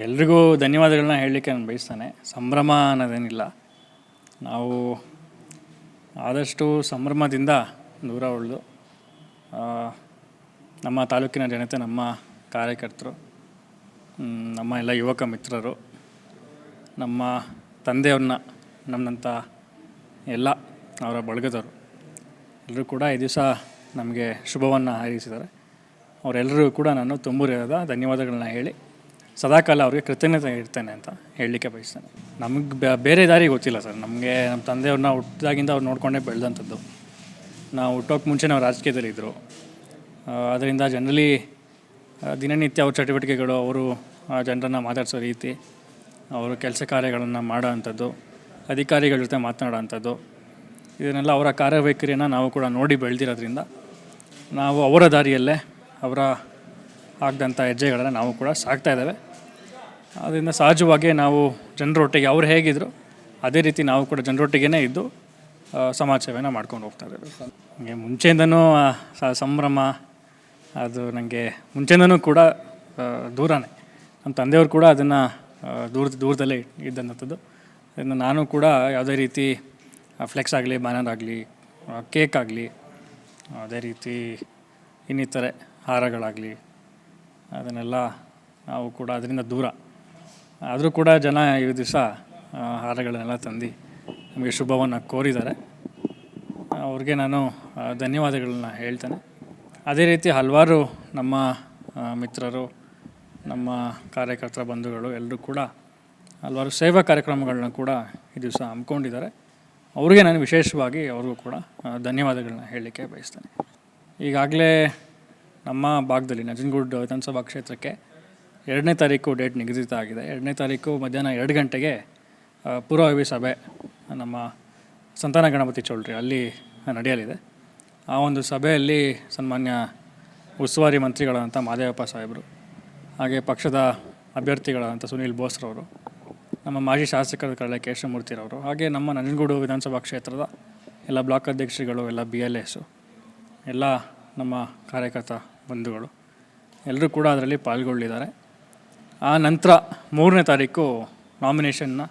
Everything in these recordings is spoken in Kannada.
ಎಲ್ರಿಗೂ ಧನ್ಯವಾದಗಳನ್ನ ಹೇಳಲಿಕ್ಕೆ ನಾನು ಬಯಸ್ತಾನೆ. ಸಂಭ್ರಮ ಅನ್ನೋದೇನಿಲ್ಲ. ನಾವು ಆದಷ್ಟು ಸಂಭ್ರಮದಿಂದ ದೂರ ಉಳಿದು ನಮ್ಮ ತಾಲೂಕಿನ ಜನತೆ, ನಮ್ಮ ಕಾರ್ಯಕರ್ತರು ನಮ್ಮ ಎಲ್ಲ ಯುವಕ ಮಿತ್ರರು, ನಮ್ಮ ತಂದೆಯವ್ರನ್ನ ನಮ್ಮಂಥ ಎಲ್ಲ ಅವರ ಬಳಗದವರು. ಎಲ್ಲರೂ ಕೂಡ ಈ ದಿವಸ ನಮಗೆ ಶುಭವನ್ನು ಹಾರೈಸಿದ್ದಾರೆ. ಅವರೆಲ್ಲರೂ ಕೂಡ ನಾನು ತುಂಬೂರಿರದ ಧನ್ಯವಾದಗಳನ್ನ ಹೇಳಿ ಸದಾಕಾಲ ಅವರಿಗೆ ಕೃತಜ್ಞತೆ ಇರ್ತೇನೆ ಅಂತ ಹೇಳಲಿಕ್ಕೆ ಬಯಸ್ತೇನೆ. ನಮಗೆ ಬೇರೆ ದಾರಿ ಗೊತ್ತಿಲ್ಲ ಸರ್. ನಮಗೆ ನಮ್ಮ ತಂದೆಯವ್ರನ್ನ ಹುಟ್ಟಿದಾಗಿಂದ ಅವ್ರು ನೋಡಿಕೊಂಡೇ ಬೆಳೆದಂಥದ್ದು. ನಾವು ಹುಟ್ಟೋಕೆ ಮುಂಚೆ ನಾವು ರಾಜಕೀಯದಲ್ಲಿದ್ದರು ಅದರಿಂದ ಜನರಲಿ ದಿನನಿತ್ಯ ಅವ್ರ ಚಟುವಟಿಕೆಗಳು, ಅವರು ಜನರನ್ನು ಮಾತಾಡಿಸೋ ರೀತಿ, ಅವರು ಕೆಲಸ ಕಾರ್ಯಗಳನ್ನು ಮಾಡೋ ಅಂಥದ್ದು, ಅಧಿಕಾರಿಗಳ ಜೊತೆ ಮಾತನಾಡೋ ಅಂಥದ್ದು ಇದನ್ನೆಲ್ಲ ಅವರ ಕಾರ್ಯವೈಖರಿಯನ್ನು ನಾವು ಕೂಡ ನೋಡಿ ಬೆಳೆದಿರೋದ್ರಿಂದ ನಾವು ಅವರ ದಾರಿಯಲ್ಲೇ ಅವರ ಆಗದಂಥ ಹೆಜ್ಜೆಗಳನ್ನು ನಾವು ಕೂಡ ಸಾಕ್ತಾ ಇದ್ದೇವೆ. ಅದರಿಂದ ಸಹಜವಾಗಿ ನಾವು ಜನರೊಟ್ಟಿಗೆ ಅವ್ರು ಹೇಗಿದ್ರು ಅದೇ ರೀತಿ ನಾವು ಕೂಡ ಜನರೊಟ್ಟಿಗೇ ಇದ್ದು ಸಮಾಜ ಸೇವೆನ ಮಾಡ್ಕೊಂಡು ಹೋಗ್ತಾ ಇದ್ದೇವೆ. ನನಗೆ ಮುಂಚೆಯಿಂದನೂ ಸಂಭ್ರಮ, ಅದು ನನಗೆ ಮುಂಚೆಯಿಂದನೂ ಕೂಡ ದೂರನೇ. ನಮ್ಮ ತಂದೆಯವರು ಕೂಡ ಅದನ್ನು ದೂರ ದೂರದಲ್ಲೇ ಇದ್ದಂಥದ್ದು. ನಾನು ಕೂಡ ಯಾವುದೇ ರೀತಿ ಫ್ಲೆಕ್ಸ್ ಆಗಲಿ ಬ್ಯಾನರ್ ಆಗಲಿ ಕೇಕ್ ಆಗಲಿ, ಅದೇ ರೀತಿ ಇನ್ನಿತರೆ ಹಾರಗಳಾಗಲಿ, ಅದನ್ನೆಲ್ಲ ನಾವು ಕೂಡ ಅದರಿಂದ ದೂರ. ಆದರೂ ಕೂಡ ಜನ ಈ ದಿವಸ ಹಾರಗಳನ್ನೆಲ್ಲ ತಂದು ನಮಗೆ ಶುಭವನ್ನು ಕೋರಿದ್ದಾರೆ. ಅವ್ರಿಗೆ ನಾನು ಧನ್ಯವಾದಗಳನ್ನ ಹೇಳ್ತೇನೆ. ಅದೇ ರೀತಿ ಹಲವಾರು ನಮ್ಮ ಮಿತ್ರರು, ನಮ್ಮ ಕಾರ್ಯಕರ್ತರ ಬಂಧುಗಳು ಎಲ್ಲರೂ ಕೂಡ ಹಲವಾರು ಸೇವಾ ಕಾರ್ಯಕ್ರಮಗಳನ್ನ ಕೂಡ ಈ ದಿವಸ ಹಮ್ಮಿಕೊಂಡಿದ್ದಾರೆ. ಅವ್ರಿಗೆ ನಾನು ವಿಶೇಷವಾಗಿ ಅವ್ರಿಗೂ ಕೂಡ ಧನ್ಯವಾದಗಳನ್ನ ಹೇಳಲಿಕ್ಕೆ ಬಯಸ್ತೇನೆ. ಈಗಾಗಲೇ ನಮ್ಮ ಭಾಗದಲ್ಲಿ ನಂಜನಗೂಡು ವಿಧಾನಸಭಾ ಕ್ಷೇತ್ರಕ್ಕೆ ಎರಡನೇ ತಾರೀಕು ಡೇಟ್ ನಿಗದಿತ ಆಗಿದೆ. ಎರಡನೇ ತಾರೀಕು ಮಧ್ಯಾಹ್ನ ಎರಡು ಗಂಟೆಗೆ ಪೂರ್ವಭಾವಿ ಸಭೆ, ನಮ್ಮ ಸಂತಾನ ಗಣಪತಿ ಚೌಳ್ರಿ ಅಲ್ಲಿ ನಡೆಯಲಿದೆ. ಆ ಒಂದು ಸಭೆಯಲ್ಲಿ ಸನ್ಮಾನ್ಯ ಉಸ್ತುವಾರಿ ಮಂತ್ರಿಗಳಾದಂಥ ಮಾದೇವಪ್ಪ ಸಾಹೇಬರು, ಹಾಗೆ ಪಕ್ಷದ ಅಭ್ಯರ್ಥಿಗಳಾದಂಥ ಸುನೀಲ್ ಬೋಸ್ರವರು ನಮ್ಮ ಮಾಜಿ ಶಾಸಕರ ಕಳೆ ಕೇಶವಮೂರ್ತಿರವರು ಹಾಗೆ ನಮ್ಮ ನಂಜನಗೂಡು ವಿಧಾನಸಭಾ ಕ್ಷೇತ್ರದ ಎಲ್ಲ ಬ್ಲಾಕ್ ಅಧ್ಯಕ್ಷರುಗಳು, ಎಲ್ಲ ಬಿ ಎಲ್ ಎಸ್ಸು ಎಲ್ಲ ನಮ್ಮ ಕಾರ್ಯಕರ್ತ ಬಂಧುಗಳು, ಎಲ್ಲರೂ ಕೂಡ ಅದರಲ್ಲಿ ಪಾಲ್ಗೊಳ್ಳಿದ್ದಾರೆ. ಆ ನಂತರ ಮೂರನೇ ತಾರೀಕು ನಾಮಿನೇಷನ್ನ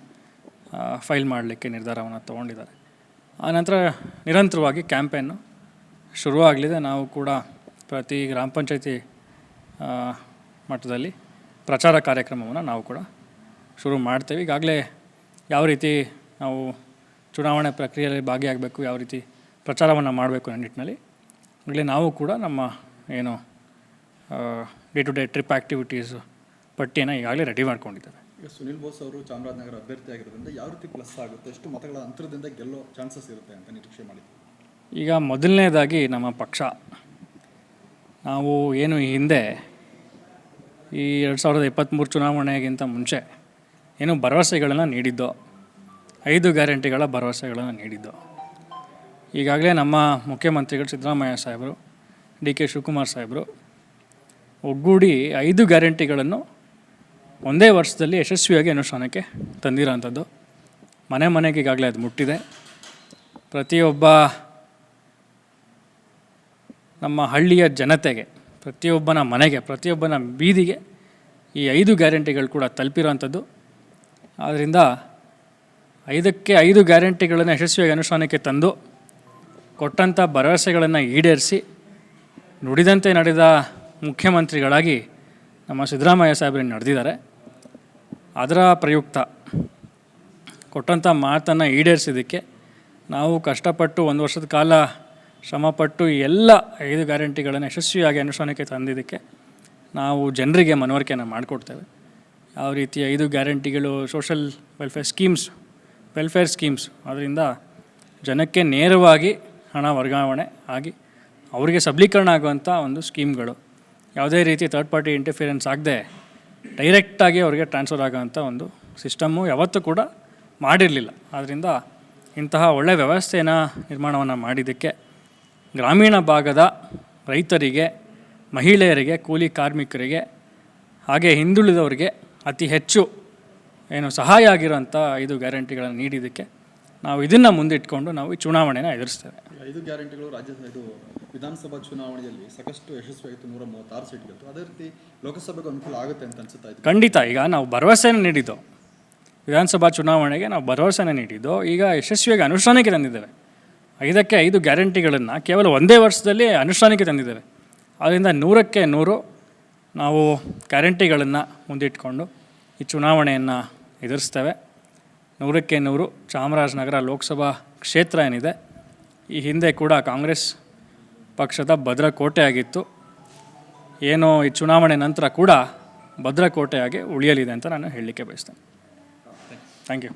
ಫೈಲ್ ಮಾಡಲಿಕ್ಕೆ ನಿರ್ಧಾರವನ್ನು ತೊಗೊಂಡಿದ್ದಾರೆ. ಆ ನಂತರ ನಿರಂತರವಾಗಿ ಕ್ಯಾಂಪೇನು ಶುರುವಾಗಲಿದೆ. ನಾವು ಕೂಡ ಪ್ರತಿ ಗ್ರಾಮ ಪಂಚಾಯತಿ ಮಟ್ಟದಲ್ಲಿ ಪ್ರಚಾರ ಕಾರ್ಯಕ್ರಮವನ್ನು ನಾವು ಕೂಡ ಶುರು ಮಾಡ್ತೇವೆ. ಈಗಾಗಲೇ ಯಾವ ರೀತಿ ನಾವು ಚುನಾವಣೆ ಪ್ರಕ್ರಿಯೆಯಲ್ಲಿ ಭಾಗಿಯಾಗಬೇಕು ಯಾವ ರೀತಿ ಪ್ರಚಾರವನ್ನು ಮಾಡಬೇಕು ಅನ್ನೋ ನಿಟ್ಟಿನಲ್ಲಿ ಆಗಲೇ ನಾವು ಕೂಡ ನಮ್ಮ ಏನು day to day trip activities ಪಟ್ಟಿಯನ್ನು ಈಗಾಗಲೇ ರೆಡಿ ಮಾಡ್ಕೊಂಡಿದ್ದೇವೆ. ಈಗ ಸುನಿಲ್ ಬೋಸ್ ಅವರು ಚಾಮರಾಜನಗರ ಅಭ್ಯರ್ಥಿ ಆಗಿರೋದ್ರಿಂದ ಯಾವ ರೀತಿ ಪ್ಲಸ್ ಆಗುತ್ತೆ ಎಷ್ಟು ಮತಗಳ ಅಂತರದಿಂದ ಗೆಲ್ಲೋ ಚಾನ್ಸಸ್ ಇರುತ್ತೆ ಅಂತ ನಿರೀಕ್ಷೆ ಮಾಡಿ ಈಗ ಮೊದಲನೇದಾಗಿ ನಮ್ಮ ಪಕ್ಷ. ನಾವು ಏನು ಈ ಹಿಂದೆ ಈ ಎರಡು ಸಾವಿರದ ಇಪ್ಪತ್ತ್ಮೂರು ಚುನಾವಣೆಗಿಂತ ಮುಂಚೆ ಏನು ಭರವಸೆಗಳನ್ನು ನೀಡಿದ್ದೋ, ಐದು ಗ್ಯಾರಂಟಿಗಳ ಭರವಸೆಗಳನ್ನು ನೀಡಿದ್ದೋ. ಈಗಾಗಲೇ ನಮ್ಮ ಮುಖ್ಯಮಂತ್ರಿಗಳು ಸಿದ್ದರಾಮಯ್ಯ ಸಾಹೇಬರು, ಡಿ ಕೆ ಶಿವಕುಮಾರ್ ಸಾಹೇಬರು ಒಗ್ಗೂಡಿ ಐದು ಗ್ಯಾರಂಟಿಗಳನ್ನು ಒಂದೇ ವರ್ಷದಲ್ಲಿ ಯಶಸ್ವಿಯಾಗಿ ಅನುಷ್ಠಾನಕ್ಕೆ ತಂದಿರೋಂಥದ್ದು ಮನೆ ಮನೆಗೆ ಈಗಾಗಲೇ ಅದು ಮುಟ್ಟಿದೆ. ಪ್ರತಿಯೊಬ್ಬ ನಮ್ಮ ಹಳ್ಳಿಯ ಜನತೆಗೆ, ಪ್ರತಿಯೊಬ್ಬನ ಮನೆಗೆ, ಪ್ರತಿಯೊಬ್ಬನ ಬೀದಿಗೆ ಈ ಐದು ಗ್ಯಾರಂಟಿಗಳು ಕೂಡ ತಲುಪಿರೋವಂಥದ್ದು ಆದ್ದರಿಂದ ಐದಕ್ಕೆ ಐದು ಗ್ಯಾರಂಟಿಗಳನ್ನು ಯಶಸ್ವಿಯಾಗಿ ಅನುಷ್ಠಾನಕ್ಕೆ ತಂದು ಕೊಟ್ಟಂಥ ಭರವಸೆಗಳನ್ನು ಈಡೇರಿಸಿ ನುಡಿದಂತೆ ನಡೆದ ಮುಖ್ಯಮಂತ್ರಿಗಳಾಗಿ ನಮ್ಮ ಸಿದ್ದರಾಮಯ್ಯ ಸಾಹೇಬರು ನಡೆದಿದ್ದಾರೆ. ಅದರ ಪ್ರಯುಕ್ತ ಕೊಟ್ಟಂಥ ಮಾತನ್ನು ಈಡೇರಿಸಿದ್ದಕ್ಕೆ ನಾವು ಕಷ್ಟಪಟ್ಟು ಒಂದು ವರ್ಷದ ಕಾಲ ಶ್ರಮಪಟ್ಟು ಎಲ್ಲ ಐದು ಗ್ಯಾರಂಟಿಗಳನ್ನು ಯಶಸ್ವಿಯಾಗಿ ಅನುಷ್ಠಾನಕ್ಕೆ ತಂದಿದ್ದಕ್ಕೆ ನಾವು ಜನರಿಗೆ ಮನವರಿಕೆಯನ್ನು ಮಾಡಿಕೊಡ್ತೇವೆ. ಯಾವ ರೀತಿ ಐದು ಗ್ಯಾರಂಟಿಗಳು social welfare schemes welfare schemes ಅದರಿಂದ ಜನಕ್ಕೆ ನೇರವಾಗಿ ಹಣ ವರ್ಗಾವಣೆ ಆಗಿ ಅವರಿಗೆ ಸಬಲೀಕರಣ ಆಗುವಂಥ ಒಂದು ಸ್ಕೀಮ್ಗಳು ಯಾವುದೇ ರೀತಿ ಥರ್ಡ್ ಪಾರ್ಟಿ ಇಂಟರ್ಫಿಯರೆನ್ಸ್ ಆಗದೆ ಡೈರೆಕ್ಟಾಗಿ ಅವರಿಗೆ ಟ್ರಾನ್ಸ್ಫರ್ ಆಗೋವಂಥ ಒಂದು ಸಿಸ್ಟಮ್ಮು ಯಾವತ್ತೂ ಕೂಡ ಮಾಡಿರಲಿಲ್ಲ. ಆದ್ದರಿಂದ ಇಂತಹ ಒಳ್ಳೆಯ ವ್ಯವಸ್ಥೆನ ನಿರ್ಮಾಣವನ್ನು ಮಾಡಿದ್ದಕ್ಕೆ ಗ್ರಾಮೀಣ ಭಾಗದ ರೈತರಿಗೆ, ಮಹಿಳೆಯರಿಗೆ, ಕೂಲಿ ಕಾರ್ಮಿಕರಿಗೆ, ಹಾಗೆ ಹಿಂದುಳಿದವರಿಗೆ ಅತಿ ಹೆಚ್ಚು ಏನು ಸಹಾಯ ಆಗಿರೋಂಥ ಐದು ಗ್ಯಾರಂಟಿಗಳನ್ನು ನೀಡಿದ್ದಕ್ಕೆ ನಾವು ಇದನ್ನು ಮುಂದಿಟ್ಕೊಂಡು ನಾವು ಈ ಚುನಾವಣೆನ ಎದುರಿಸ್ತೇವೆ. ಐದು ಗ್ಯಾರಂಟಿಗಳು ರಾಜ್ಯದ ಇದು ವಿಧಾನಸಭಾ ಚುನಾವಣೆಯಲ್ಲಿ ಸಾಕಷ್ಟು ಯಶಸ್ವಿಯಾಯಿತು ನೂರ ಮೂವತ್ತಾರು ಸೀಟ್ ಗೆದ್ದು. ಅದೇ ರೀತಿ ಲೋಕಸಭೆಗೂ ಅನುಕೂಲ ಆಗುತ್ತೆ ಅಂತ ಅನ್ಸುತ್ತಾ ಇದೆ ಖಂಡಿತ. ಈಗ ನಾವು ಭರವಸೆನ ನೀಡಿದ್ದೋ ವಿಧಾನಸಭಾ ಚುನಾವಣೆಗೆ ನಾವು ಭರವಸೆನ ನೀಡಿದ್ದೋ ಈಗ ಯಶಸ್ವಿಯಾಗಿ ಅನುಷ್ಠಾನಕ್ಕೆ ತಂದಿದ್ದೇವೆ. ಐದಕ್ಕೆ ಐದು ಗ್ಯಾರಂಟಿಗಳನ್ನು ಕೇವಲ ಒಂದೇ ವರ್ಷದಲ್ಲಿ ಅನುಷ್ಠಾನಕ್ಕೆ ತಂದಿದ್ದೇವೆ. ಆದ್ದರಿಂದ ನೂರಕ್ಕೆ ನೂರು ನಾವು ಗ್ಯಾರಂಟಿಗಳನ್ನು ಮುಂದಿಟ್ಕೊಂಡು ಈ ಚುನಾವಣೆಯನ್ನು ಎದುರಿಸ್ತೇವೆ. ನೂರಕ್ಕೆ ನೂರು ಚಾಮರಾಜನಗರ ಲೋಕಸಭಾ ಕ್ಷೇತ್ರ ಏನಿದೆ, ಈ ಹಿಂದೆ ಕೂಡ ಕಾಂಗ್ರೆಸ್ ಪಕ್ಷದ ಭದ್ರಕೋಟೆ ಆಗಿತ್ತು. ಏನು ಈ ಚುನಾವಣೆ ನಂತರ ಕೂಡ ಭದ್ರಕೋಟೆಯಾಗಿ ಉಳಿಯಲಿದೆ ಅಂತ ನಾನು ಹೇಳಲಿಕ್ಕೆ ಬಯಸ್ತೇನೆ. Thank you